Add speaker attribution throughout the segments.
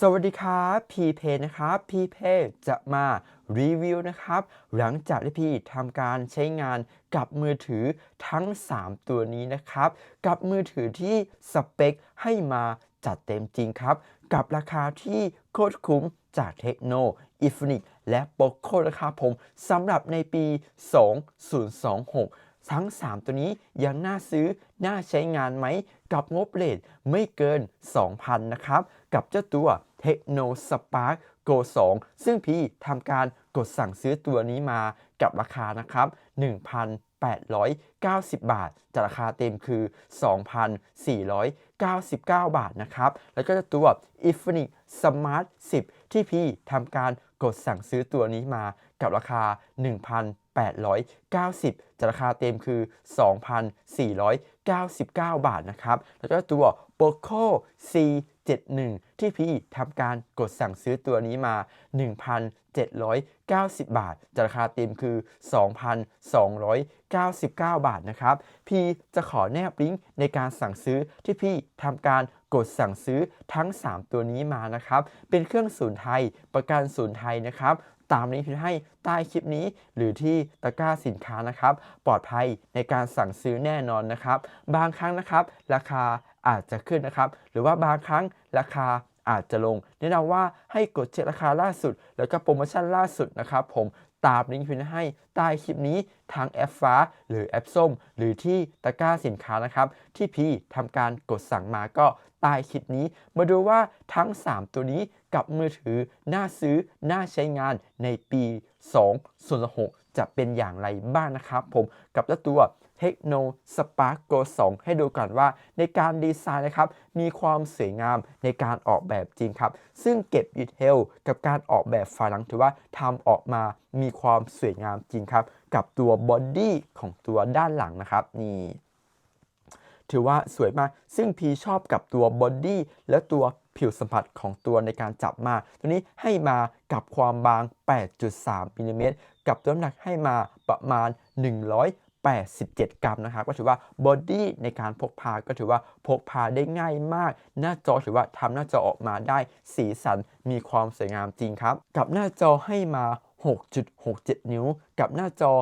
Speaker 1: สวัสดีครับพีเพนะครับพีเพจะมารีวิวนะครับ หลังจากที่พี่ทำการใช้งานกับมือถือทั้ง 3 ตัวนี้นะครับ กับมือถือที่สเปคให้มาจัดเต็มจริงครับ กับราคาที่โคตรคุ้มจากเทคโนอิฟนิกและโปโคนะครับผมสำหรับในปี 2026ทั้ง 3 ตัวนี้ยังน่าซื้อ น่าใช้งานไหม กับงบเลทไม่เกิน 2,000 นะครับ กับเจ้าตัว Techno Spark Go 2 ซึ่งพี่ทำการกดสั่งซื้อตัวนี้มากับราคานะครับ 1,890 บาทจากราคาเต็มคือ 2,499 บาทนะครับ แล้วก็เจ้าตัว Infinix Smart 10 ที่พี่ทำการกดสั่งซื้อตัวนี้มากับราคา 1,890จากราคาเต็มคือ 2,499 บาทนะครับ แล้วก็ตัว Poco 71 ที่พี่ทำการกดสั่งซื้อตัวนี้มา 1,790 บาทจากราคาเต็มคือ 2,299 บาทนะครับ พี่จะขอแนบลิงก์ในการสั่งซื้อที่พี่ทำการกดสั่งซื้อทั้ง 3 ตัวนี้มานะครับ เป็นเครื่องศูนย์ไทย ประกันศูนย์ไทยนะครับตามลิงก์ที่ให้ใต้คลิปนี้ หรือที่ตะกร้าสินค้านะครับ ปลอดภัยในการสั่งซื้อแน่นอนนะครับ บางครั้งนะครับ ราคา อาจจะขึ้นนะครับ หรือว่าบางครั้งราคาอาจจะลง แนะนำว่าให้กดเช็คราคาล่าสุด แล้วก็โปรโมชั่นล่าสุดนะครับ ผมตามลิงก์ที่ให้ใต้คลิปนี้ทางแอปฟ้า หรือแอปส้ม หรือที่ตะกร้าสินค้านะครับ ที่พี่ทำการกดสั่งมาก็ใต้คลิปนี้ มาดูว่าทั้ง 3 ตัวนี้กับมือถือน่าซื้อน่าใช้งานในปี2 0 6จะเป็นอย่างไรบ้างนะครับ ผมกับตัว เจ้าตัว Techno Spark Go 2ให้ดูก่อนว่าในการดีไซน์นะครับ มีความสวยงามในการออกแบบจริงครับ ซึ่งเก็บดีเทลกับการออกแบบฝาหลังถือว่าทำออกมามีความสวยงามจริงครับ กับตัวบอดี้ของตัวด้านหลังนะครับนี่ถือว่าสวยมาก ซึ่งพีชอบกับตัวบอดี้และตัวผิวสัมผัสของตัวในการจับมา ตัวนี้ให้มากับความบาง 8.3มิลลิเมตรกับตัวน้ำหนักให้มาประมาณ 87 กรัมนะครับ ก็ถือว่าบอดี้ในการพกพาก็ถือว่าพกพาได้ง่ายมาก หน้าจอถือว่าทำหน้าจอออกมาได้สีสันมีความสวยงามจริงครับ กับหน้าจอให้มา 6.67 นิ้ว กับหน้าจอ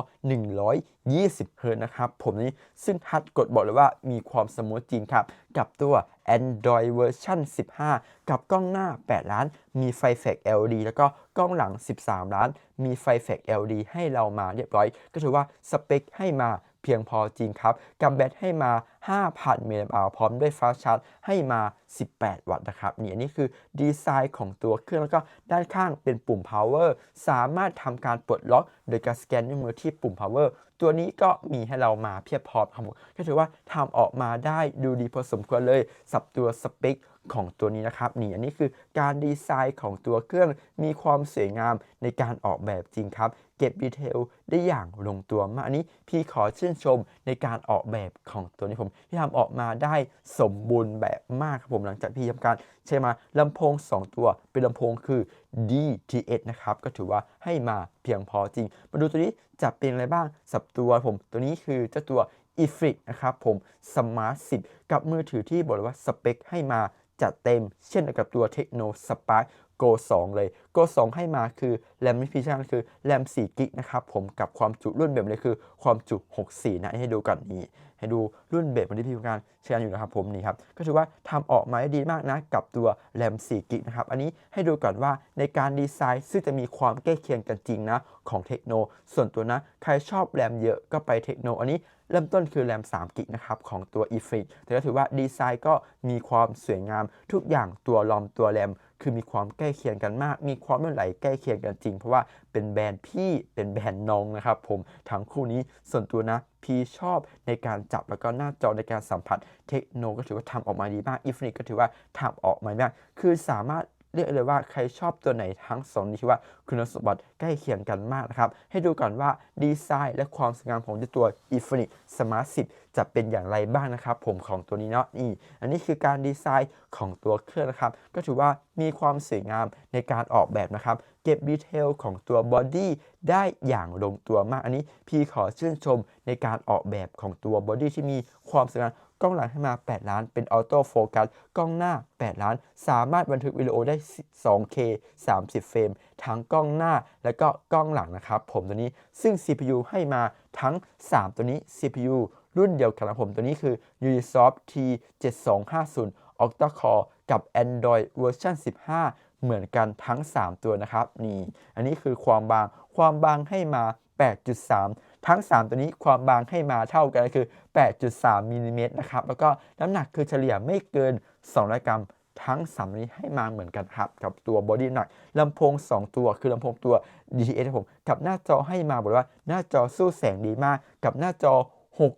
Speaker 1: 120เฮิร์ตนะครับ ผมนี้ซึ่งฮัดกดบอกเลยว่ามีความสมูทจริงครับ กับตัว Android เวอร์ชัน15 กับกล้องหน้า 8 ล้าน มีไฟแฟก LED แล้วก็กล้องหลัง 13 ล้าน มีไฟแฟก LED ให้เรามาเรียบร้อย ก็ถือว่าสเปคให้มา เพียงพอจริงครับกับแบตให้มา 5,000มิลลิแอมพร้อมด้วยฟ้าชาร์จให้มา 18 วัตต์นะครับนี่อันนี้คือดีไซน์ของตัวเครื่องแล้วก็ด้านข้างเป็นปุ่ม power สามารถทำการปลดล็อก โดยการสแกนนิ้วมือที่ปุ่ม power ตัวนี้ก็มีให้เรามาเพียบพร้อมครับผมก็ถือว่าทำออกมาได้ดูดีพอสมควรเลยสับตัวสเปคของตัวนี้นะครับนี่อันนี้คือการดีไซน์ของตัวเครื่องมีความสวยงามในการออกแบบจริงครับ เก็บดีเทลได้อย่างลงตัวมาก อันนี้พี่ขอชื่นชมในการออกแบบของตัวนี้ผมที่ทำออกมาได้สมบูรณ์แบบมากครับผมหลังจากพี่ทำการใช้มาลำโพง 2 ตัวเป็นลำโพงคือ DTS นะครับ ก็ถือว่าให้มาเพียงพอจริง มาดูตัวนี้จะเป็นอะไรบ้างสับตัวผมตัวนี้คือเจ้าตัว e f r i c นะครับผม Smart 10 กับมือถือที่บอกเลยว่าสเปคให้มาจัดเต็ม เช่นกับตัว Techno Spark Go 2 เลย Go 2 ให้มาคือแรมมิฟิชันคือแรม4กิกนะครับผมกับความจุรุ่นแบบเลยคือความจุ 64 นะ ให้ดูกันนี้ ให้ดูรุ่นเบสวันที่พี่การใช้งานอยู่นะครับผมนี่ครับก็ถือว่าทำออกมาได้ดีมากนะ กับตัวแรม4กิกนะครับ อันนี้ให้ดูก่อนว่าในการดีไซน์ซึ่งจะมีความใกล้เคียงกันจริงนะ ของเทคโน ส่วนตัวนะ ใครชอบแรมเยอะก็ไปเทคโน อันนี้ เริ่มต้นคือแรม 3 กิกนะครับของตัว e f i c แต่ก็ถือว่าดีไซน์ก็มีความสวยงาม ทุกอย่างตัวลอมตัวแรมคือมีความใกล้เคียงกันมาก มีความลื่นไหลใกล้เคียงกันจริง เพราะว่าเป็นแบรนด์พี่เป็นแบรนด์น้องนะครับผมทั้งคู่นี้ส่วนตัวนะพี่ชอบในการจับแล้วก็หน้าจอในการสัมผัสเทคโนก็ถือว่าทำออกมาดีมากอีฟนิก็ถือว่าทำออกมาดีมากคือสามารถ เรียกเลยว่าใครชอบตัวไหนทั้งสองนี้ว่าคุณสมบัติใกล้เคียงกันมากนะครับ ให้ดูก่อนว่าดีไซน์และความสวยงามของตัว i n f i n i x Smart 10 จะเป็นอย่างไรบ้างนะครับผมของตัวนี้เนาะนี่อันนี้คือการดีไซน์ของตัวเครื่องนะครับ ก็ถือว่ามีความสวยงามในการออกแบบนะครับ เก็บดีเทลของตัวบอดี้ได้อย่างลงตัวมากอันนี้พี่ขอชื่นชมในการออกแบบของตัวบอดี้ที่มีความสวยงาม ล้องหลังให้มา 8 ล้าน เป็นออโต้โฟกัส กล้องหน้า 8 ล้าน สามารถบันทึกวิดีโอได้ 2K 30 เฟรม ทั้งกล้องหน้าและก็กล้องหลังนะครับ ผมตัวนี้ ซึ่ง CPU ให้มาทั้ง 3 ตัวนี้ CPU รุ่นเดียวกันนะผมตัวนี้คือ Unisoft T7250 Octa Core กับ Android เวอร์ชัน15 เหมือนกันทั้ง 3 ตัวนะครับ นี่ อันนี้คือความบาง ความบางให้มา 8.3 ทั้ง 3 ตัวนี้ความบางให้มาเท่ากันคือ 8.3มิลลิเมตรนะครับ แล้วก็น้ำหนักคือเฉลี่ยไม่เกิน 200 กรัมทั้ง3ตัวนี้ให้มาเหมือนกันครับ กับตัวบอดี้หนักลำโพง 2 ตัวคือลำโพงตัว DTS ผมกับหน้าจอให้มาบอกว่าหน้าจอสู้แสงดีมาก กับหน้าจอ 6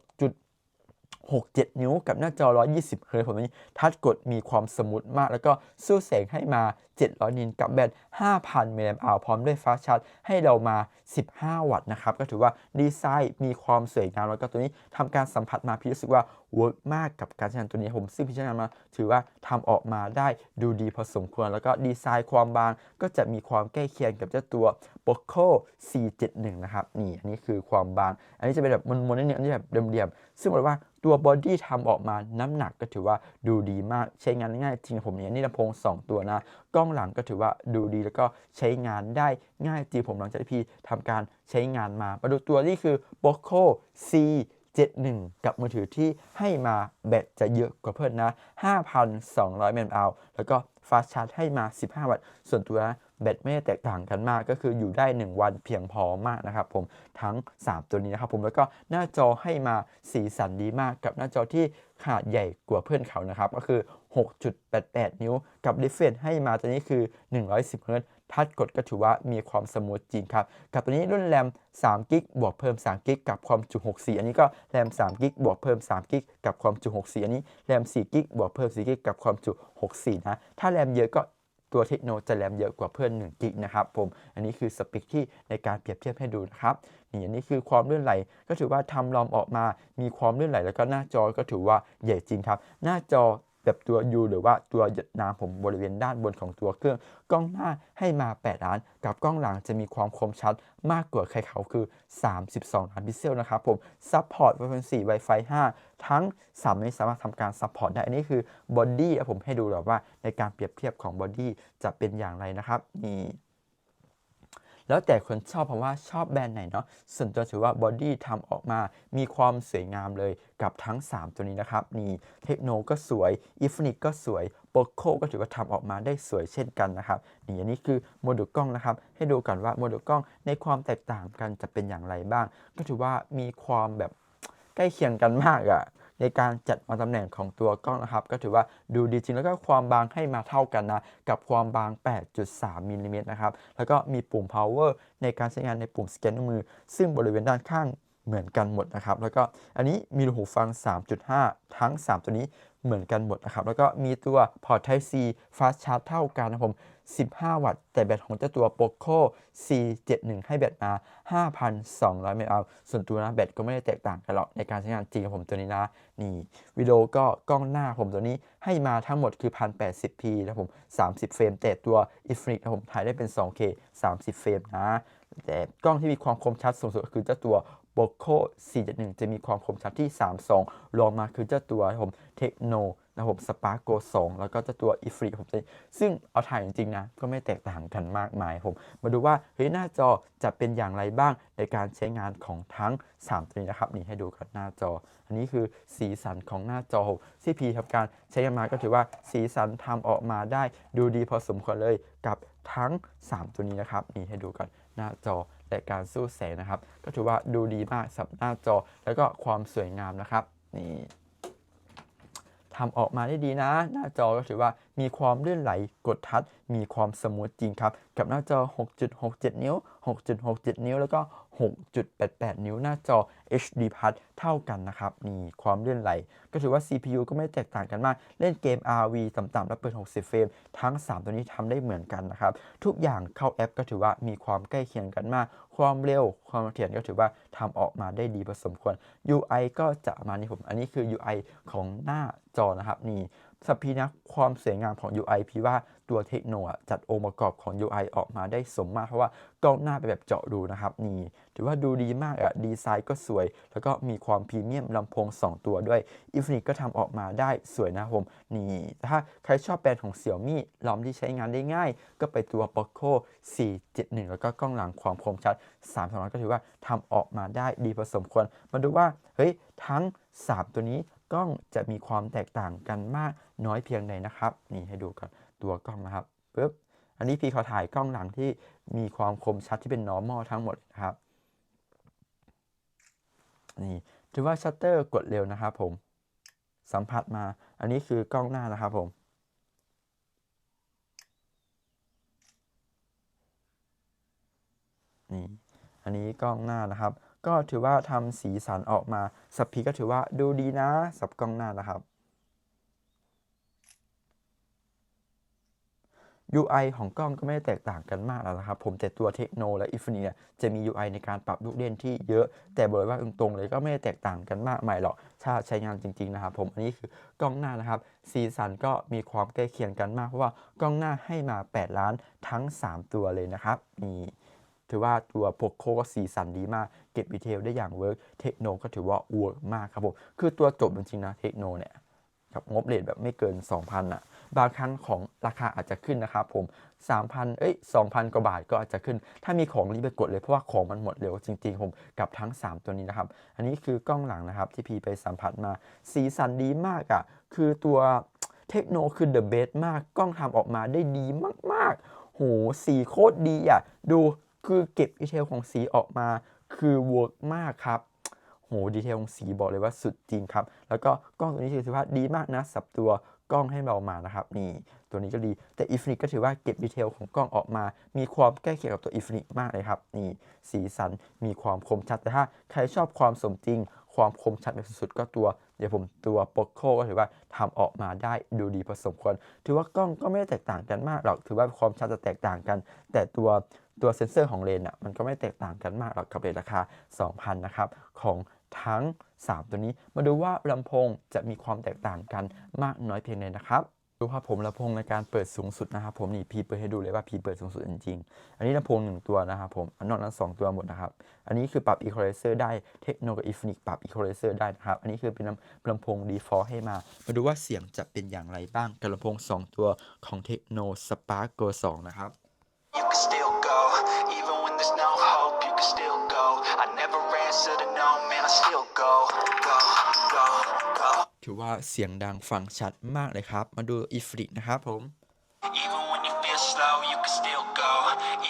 Speaker 1: 67 นิ้ว กับหน้าจอ 120เฮิร์ตผมนี้ทัชกดมีความสมูทมาก แล้วก็สู้แสงให้มา 700 นินกับแบต5,000 มิลลิแอมป์อพร้อมด้วยฟ้าชาร์จให้เรามา 15 วัตต์นะครับ ก็ถือว่าดีไซน์มีความสวยงามแล้วก็ตัวนี้ทำการสัมผัสมาพี่รู้สึกว่าเวิร์กมากกับการใช้งานตัวนี้ผมซึ่งพี่ใช้งานมาถือว่าทำออกมาได้ดูดีพอสมควร แล้วก็ดีไซน์ความบางก็จะมีความใกล้เคียงกับเจ้าตัว Poco C71 นะครับนี่อันนี้คือความบาง อันนี้จะเป็นแบบมนๆนิดนึงอันนี้แบบเรียมๆซึ่งบอกว่าตัวบอดี้ทำออกมาน้ำหนักก็ถือว่าดูดีมากใช้งานง่ายจริงผมเนี่ยนี่ลำโพง 2 ตัวนะกล้องหลังก็ถือว่าดูดีแล้วก็ใช้งานได้ง่ายจริงผมหลังจากที่พี่ทำการใช้งานมามาดูตัวนี้คือ Poco C 71 กับมือถือที่ให้มาแบตจะเยอะกว่าเพื่อนนะ 5,200มแอมป์แล้วก็ฟาสชาร์จให้มา 15 วัตต์ ส่วนตัวนะแบตไม่ได้แตกต่างกันมาก ก็คืออยู่ได้ 1 วันเพียงพอมากนะครับผมทั้ง 3 ตัวนี้นะครับผมแล้วก็หน้าจอให้มาสีสันดีมากกับหน้าจอที่ขนาดใหญ่กว่าเพื่อนเขานะครับ ก็คือ 6.88 นิ้ว กับดิฟเฟนให้มาตัวนี้คือ 110เฮิรตซ์ทัชกดก็ถือว่ามีความสมูทจริงครับ กับตัวนี้รุ่นแรม3กิกบวกเพิ่ม3กิกกับความจุ 64 อันนี้ก็แรม3กิกบวกเพิ่ม3กิกกับความจุ 64 อันนี้แรม4กิกบวกเพิ่ม4กิกกับความจุ 64 นะ ถ้าแรมเยอะก็ตัวเทคโนจะแรมเยอะกว่าเพื่อน1กิกนะครับผม อันนี้คือสเปคที่ในการเปรียบเทียบให้ดูนะครับนี่อันนี้คือความเลื่อนไหลก็ถือว่าทำลอมออกมา มีความเลื่อนไหลแล้วก็หน้าจอก็ถือว่าใหญ่จริงครับ หน้าจอ แบบตัว U หรือว่าตัวหยดน้ำผมบริเวณด้านบนของตัวเครื่อง กล้องหน้าให้มา 8 ล้าน กับกล้องหลังจะมีความคมชัดมากกว่าใครเขาคือ 32 ล้านพิกเซลนะครับผมซัพพอร์ต Wi-Fi 4 Wi-Fi 5 ทั้ง 3 นี้สามารถทำการซัพพอร์ตได้ อันนี้คือบอดี้ผมให้ดูแบบว่าในการเปรียบเทียบของบอดี้จะเป็นอย่างไรนะครับนี่ แล้วแต่คนชอบเพราะว่าชอบแบรนด์ไหนเนาะส่วนตัวถือว่าบอดี้ทำออกมา มีความสวยงามเลยกับทั้ง 3 ตัวนี้นะครับ นี่เทคโนก็สวยอีฟนิกก็สวยโปโคก็ถือว่าทำออกมาได้สวยเช่นกันนะครับ นี่อันนี้คือโมดูลกล้องนะครับ ให้ดูกันว่าโมดูลกล้องในความแตกต่างกันจะเป็นอย่างไรบ้าง ก็ถือว่ามีความแบบใกล้เคียงกันมากอะ ในการจัดวาตำแหน่งของตัวกล้องนะครับ ก็ถือว่าดูดีจริงแล้วก็ความบางให้มาเท่ากันนะ กับความบาง 8.3มิลลิเมตรนะครับ แล้วก็มีปุ่ม power ในการใช้งานในปุ่มสแกนนิ้วมือ ซึ่งบริเวณด้านข้างเหมือนกันหมดนะครับ แล้วก็อันนี้มีหูฟัง 3.5 ทั้ง 3 ตัวนี้เหมือนกันหมดนะครับ แล้วก็มีตัวพอร์ต Type C Fast Charge เท่ากันนะครับผม 15 วัตต์ แต่แบตของเจ้าตัว Poco C71 ให้แบตมา 5,200มิลลิแอมป์ส่วนตัวนะแบตก็ไม่ได้แตกต่างกันหรอกในการใช้งานจริงของผมตัวนี้นะ นี่วิดีโอก็กล้องหน้าผมตัวนี้ให้มาทั้งหมดคือ 1080p นะผม 30 เฟรม แต่ตัว Infinix นะผมถ่ายได้เป็น 2K 30 เฟรมนะ แต่กล้องที่มีความคมชัดสูงสุดคือเจ้าตัว Poco C71 จะมีความคมชัดที่ 32 รองมาคือเจ้าตัวนะผม เทคโนนะผมสปาร์โก2แล้วก็จ้าตัว i f r i ผมซึ่งเอาถ่ายจริงๆนะ ก็ไม่แตกต่างกันมากมายผม มาดูว่าเฮ้ยหน้าจอจะเป็นอย่างไรบ้างในการใช้งานของทั้ง 3 ตัวนี้นะครับ นี่ให้ดูกันหน้าจอ อันนี้คือสีสันของหน้าจอที่พีทำการใช้กันมาก็ถือว่าสีสันทำออกมาได้ดูดีพอสมควรเลยกับทั้ง 3 ตัวนี้นะครับ นี่ให้ดูกันหน้าจอและการสู้แสงนะครับ ก็ถือว่าดูดีมากสำหรับหน้าจอแล้วก็ความสวยงามนะครับนี่ ทำออกมาได้ดีนะ หน้าจอก็ถือว่ามีความเลื่อนไหลกดทัชมีความสมูทจริงครับ กับหน้าจอ 6.67 นิ้ว 6.67 นิ้วแล้วก็ 6.88 นิ้วหน้าจอ HD Plus เท่ากันนะครับ นี่ความเลื่อนไหล ก็ถือว่า CPU ก็ไม่แตกต่างกันมาก เล่นเกม RV ต่ำๆแล้วเปิด 60 เฟรม ทั้ง 3 ตัวนี้ทำได้เหมือนกันนะครับ ทุกอย่างเข้าแอปก็ถือว่ามีความใกล้เคียงกันมาก ความเร็ว ความเสถียรก็ถือว่าทำออกมาได้ดีพอสมควร UI ก็จะมานี่ผม อันนี้คือ UI ของหน้าจอนะครับ นี่สัพพีนะความสวยงามของ UI พี่ว่า ตัวเทคโนอะจัดองค์ประกอบของ UI ออกมาได้สมมาตรเพราะว่ากล้องหน้าเป็นแบบเจาะรูนะครับนี่ถือว่าดูดีมากอะดีไซน์ก็สวย แล้วก็มีความพรีเมียมลำโพง 2 ตัวด้วย Infinix ก็ทำออกมาได้สวยนะครับผมนี่ถ้าใครชอบแบรนด์ของ Xiaomi ลอมที่ใช้งานได้ง่าย ก็ไปตัว Poco 471 แล้วก็กล้องหลังความคมชัด3 2 0ก็ถือว่าทำออกมาได้ดีพอสมควร มาดูว่าเฮ้ยทั้ง 3 ตัวนี้กล้องจะมีความแตกต่างกันมากน้อยเพียงใดนะครับ นี่ให้ดูกัน ตัวกล้องนะครับปึ๊บอันนี้พี่เขาถ่ายกล้องหลังที่มีความคมชัดที่เป็น normal ทั้งหมดนะครับนี่ถือว่าชัตเตอร์กดเร็วนะครับผมสัมผัสมา อันนี้คือกล้องหน้านะครับผมนี่อันนี้กล้องหน้านะครับ ก็ถือว่าทำสีสันออกมาสับพีก็ถือว่าดูดีนะสับกล้องหน้านะครับ UI ของกล้องก็ไม่ได้แตกต่างกันมากแล้วนะครับ ผมแต่ตัวเทคโนและอิฟนีเนี่ยจะมี UI ในการปรับลูกเล่นที่เยอะ แต่บอกเลยว่าตรงๆเลยก็ไม่ได้แตกต่างกันมากใหมายหรอกถ้าใช้งานจริง ๆ นะครับ ผมอันนี้คือกล้องหน้านะครับสีสันก็มีความใกล้เคียงกันมากเพราะว่ากล้องหน้าให้มา 8 ล้านทั้ง 3 ตัวเลยนะครับนี่ถือว่าตัวโ o โคก็สีสันดีมาก เก็บดีเทลได้อย่างเวิร์กเทคโนก็ถือว่าเวิร์กมากครับผมคือตัวจบจริงๆนะเทคโนเนี่ย กับงบเลทแบบไม่เกิน 2,000อะบางครั้งของราคาอาจจะขึ้นนะครับผม 3,000 เอ้ย 2,000 กว่าบาทก็อาจจะขึ้น ถ้ามีของรีบไปกดเลยเพราะว่าของมันหมดเร็วจริงๆ ผมกับทั้ง 3 ตัวนี้นะครับ อันนี้คือกล้องหลังนะครับที่พีไปสัมผัสมา สีสันดีมากอะ่ะ คือตัวเทคโนคือ the best มาก กล้องทำออกมาได้ดีมากๆ โห สีโคตรดีอะ่ะ ดูคือเก็บดีเทลของสีออกมา คือเวิร์กมากครับ โหดีเทลของสีบอกเลยว่าสุดจริงครับ แล้วก็กล้องตัวนี้ถือว่าดีมากนะสับตัวกล้องให้เรามานะครับนี่ตัวนี้ก็ดีแต่ i n f i n i x ก็ถือว่าเก็บดีเทลของกล้องออกมา มีความใกล้เคียงกับตัว i n f i n i x มากเลยครับนี่สีสันมีความคมชัดแต่ถ้าใครชอบความสมจริง ความคมชัดแบบสุดๆก็ตัว เดี๋ยวผมตัว Poco ก็ถือว่าทำออกมาได้ดูดีพอสมควร ถือว่ากล้องก็ไม่ได้แตกต่างกันมากหรอกถือว่าความชัดจะแตกต่างกัน แต่ตัวตัวเซนเซอร์ของเลนส์อะมันก็ไม่แตกต่างกันมากหรอกกับเลนส์ราคา 2,000 นะครับของ ทั้ง 3 ตัวนี้ มาดูว่าลำโพงจะมีความแตกต่างกันมากน้อยเพียงใดนะครับดูครับผมลำโพงในการเปิดสูงสุดนะครับผมนี่พีเปิดให้ดูเลยว่าพีเปิดสูงสุดจริงๆ อันนี้ลำโพงหนึ่งตัวนะครับผมอันนอกนั้น 2 ตัวหมดนะครับ อันนี้คือปรับ equalizer ได้เทคโนกับ i n f i n i x ปรับ equalizer ได้นะครับ อันนี้คือเป็นลำลำโพง default ให้มา มาดูว่าเสียงจะเป็นอย่างไรบ้างกับลำโพง 2 ตัวของเทคโน Spark Go 2นะครับ ถือว่าเสียงดังฟังชัดมากเลยครับ มาดูอีฟริกนะครับผม
Speaker 2: Even when you feel slow, you can still go.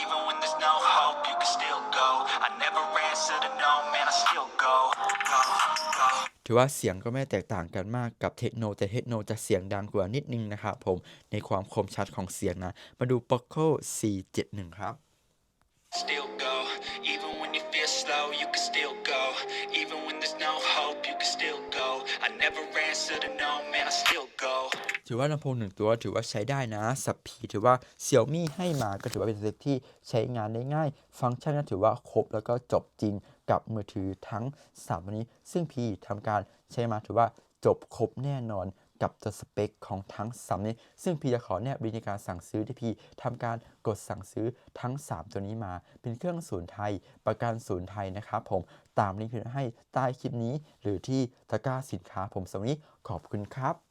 Speaker 2: Even when there's no hope, you can still go. I never answer to no, man. I still go, go, go.
Speaker 1: ถือว่าเสียงก็ไม่แตกต่างกันมากกับเทคโนแต่เทคโนจะเสียงดังกว่านิดนึงนะครับผมในความคมชัดของเสียงนะ มาดู Poco C71 ครับ
Speaker 2: Still go. Even when you feel slow, you can still go. Even when there's no hope, you can still
Speaker 1: ถือว่าลำโพงหนึ่งตัวถือว่าใช้ได้นะ สับผีถือว่าเซี่ยงมี่ให้มาก็ถือว่าเป็นสเปคที่ใช้งานได้ง่าย ฟังก์ชันก็ถือว่าครบแล้วก็จบจริงกับมือถือทั้ง3วันนี้ ซึ่งพีทำการใช้มาถือว่าจบครบแน่นอน กับตัวสเปคของทั้ง3นี้ ซึ่งพีจะขอแนบลิงก์ในการสั่งซื้อที่พีทำการกดสั่งซื้อทั้ง 3 ตัวนี้มา เป็นเครื่องศูนย์ไทย ประกันศูนย์ไทยนะครับผมตามลิงก์ที่ให้ใต้คลิปนี้ หรือที่ตะกร้าสินค้าผมสำหรับนี้ขอบคุณครับ